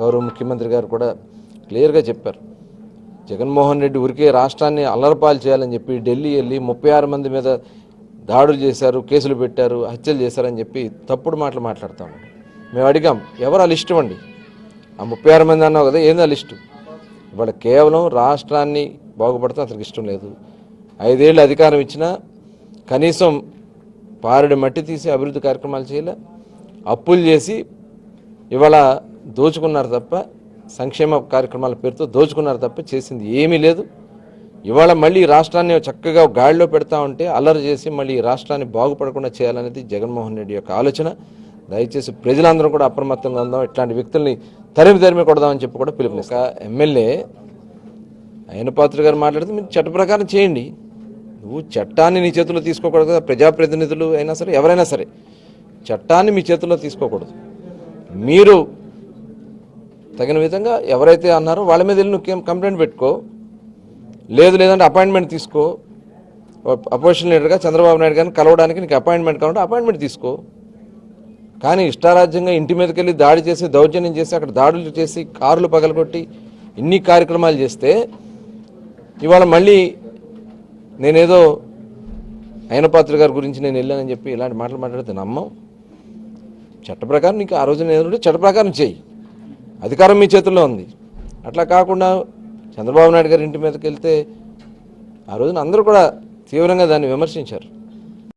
గౌరవ ముఖ్యమంత్రి గారు కూడా క్లియర్గా చెప్పారు. జగన్మోహన్ రెడ్డి ఊరికే రాష్ట్రాన్ని అల్లరపాలు చేయాలని చెప్పి ఢిల్లీ వెళ్ళి ముప్పై ఆరు మంది మీద దాడులు చేశారు కేసులు పెట్టారు హత్యలు చేశారని చెప్పి తప్పుడు మాటలు మాట్లాడుతూ ఉన్నాడు. మేము అడిగాం ఎవరు ఆ లిస్టు అండి? ఆ ముప్పై ఆరు మంది అన్నావు కదా ఏంది ఆ లిస్టు? ఇవాళ కేవలం రాష్ట్రాన్ని బాగుపడతాం అతనికి ఇష్టం లేదు. ఐదేళ్ళు అధికారం ఇచ్చినా కనీసం పారెడు మట్టి తీసి అభివృద్ధి కార్యక్రమాలు చేయలే? అప్పులు చేసి ఇవాళ దోచుకున్నారు తప్ప సంక్షేమ కార్యక్రమాల పేరుతో దోచుకున్నారు తప్ప చేసింది ఏమీ లేదు. ఇవాళ మళ్ళీ రాష్ట్రాన్ని చక్కగా గాడిలో పెడతా ఉంటే అల్లరి చేసి మళ్ళీ ఈ రాష్ట్రాన్ని బాగుపడకుండా చేయాలనేది జగన్మోహన్ రెడ్డి యొక్క ఆలోచన. దయచేసి ప్రజలందరూ కూడా అప్రమత్తంగా ఉందాం ఇట్లాంటి వ్యక్తుల్ని తరిమి తరిమి కొడదామని చెప్పి కూడా పిలుపునిస్తా. ఎమ్మెల్యే అయిన పాత్ర గారు మాట్లాడితే మీరు చట్ట ప్రకారం చేయండి. నువ్వు చట్టాన్ని నీ చేతిలో తీసుకోకూడదు కదా ప్రజాప్రతినిధులు అయినా సరే ఎవరైనా సరే చట్టాన్ని మీ చేతిలో తీసుకోకూడదు. మీరు తగిన విధంగా ఎవరైతే అన్నారో వాళ్ళ మీద వెళ్ళి నువ్వు కంప్లైంట్ పెట్టుకో. లేదు లేదంటే అపాయింట్మెంట్ తీసుకో. అపోజిషన్ లీడర్గా చంద్రబాబు నాయుడు గారిని కలవడానికి నీకు అపాయింట్మెంట్ కావాలంటే అపాయింట్మెంట్ తీసుకో. కానీ ఇష్టారాజ్యంగా ఇంటి మీదకి వెళ్ళి దాడి చేసి దౌర్జన్యం చేసి అక్కడ దాడులు చేసి కారులు పగలగొట్టి ఇన్ని కార్యక్రమాలు చేస్తే ఇవాళ మళ్ళీ నేనేదో అయినపాత్ర గారి గురించి నేను వెళ్ళానని చెప్పి ఇలాంటి మాటలు మాట్లాడితే నమ్మం. చట్ట ప్రకారం నీకు ఆ రోజున ఏదో చట్ట ప్రకారం చేయి అధికారం మీ చేతుల్లో ఉంది. అట్లా కాకుండా చంద్రబాబు నాయుడు గారి ఇంటి మీదకి వెళ్తే ఆ రోజున అందరూ కూడా తీవ్రంగా దాన్ని విమర్శించారు.